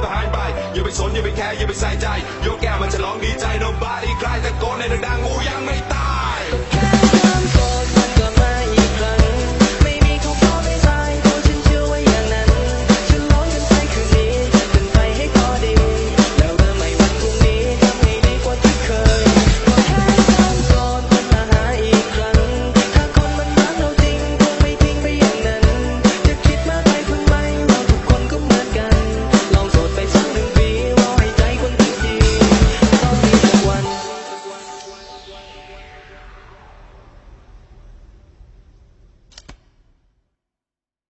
แล้วก็หายไป อย่าไปสนอย่าไปแคร์อย่าไปใส่ใจ ยกแก้วมันฉลองดีใจ nobody ใครตะโกนในดังๆกูยังไม่ตาย